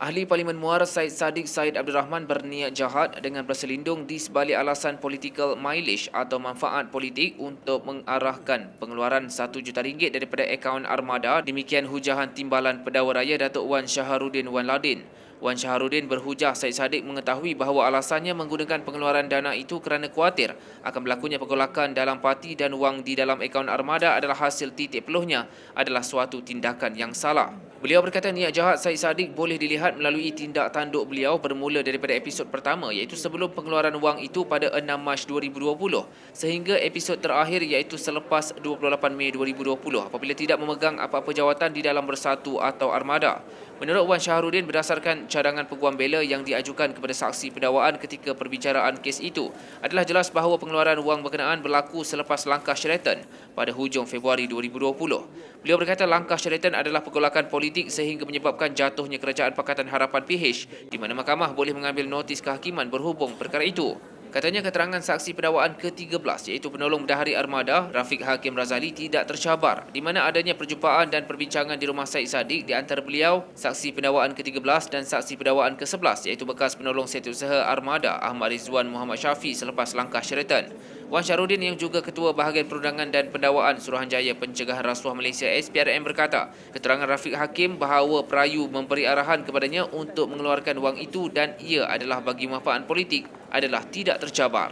Ahli Parlimen Muar Said Sadiq Said Abdul Rahman berniat jahat dengan berselindung di sebalik alasan political mileage atau manfaat politik untuk mengarahkan pengeluaran 1 juta ringgit daripada akaun armada demikian hujahan timbalan Pendakwa Raya Datuk Wan Syaharudin Wan Ladin. Wan Syaharudin berhujah Said Sadiq mengetahui bahawa alasannya menggunakan pengeluaran dana itu kerana khawatir akan berlakunya pergolakan dalam parti dan wang di dalam akaun armada adalah hasil titik peluhnya adalah suatu tindakan yang salah. Beliau berkata niat jahat Said Sadiq boleh dilihat melalui tindak tanduk beliau bermula daripada episod pertama iaitu sebelum pengeluaran wang itu pada 6 Mac 2020 sehingga episod terakhir iaitu selepas 28 Mei 2020 apabila tidak memegang apa-apa jawatan di dalam bersatu atau armada. Menurut Wan Syahrudin berdasarkan cadangan peguam bela yang diajukan kepada saksi pendakwaan ketika perbicaraan kes itu adalah jelas bahawa pengeluaran wang berkenaan berlaku selepas langkah Sheraton pada hujung Februari 2020. Beliau berkata langkah Sheraton adalah pergolakan politik sehingga menyebabkan jatuhnya kerajaan Pakatan Harapan PH di mana mahkamah boleh mengambil notis kehakiman berhubung perkara itu. Katanya keterangan saksi pendakwaan ke-13 iaitu penolong bendahari armada Rafiq Hakim Razali tidak tercabar di mana adanya perjumpaan dan perbincangan di rumah Said Sadiq di antara beliau, saksi pendakwaan ke-13 dan saksi pendakwaan ke-11 iaitu bekas penolong setiausaha armada Ahmad Rizwan Muhammad Syafi selepas langkah Sheraton. Wan Syarudin yang juga Ketua Bahagian Perundangan dan Pendakwaan Suruhanjaya Pencegahan Rasuah Malaysia SPRM berkata, keterangan Rafiq Hakim bahawa perayu memberi arahan kepadanya untuk mengeluarkan wang itu dan ia adalah bagi manfaat politik adalah tidak tercabar.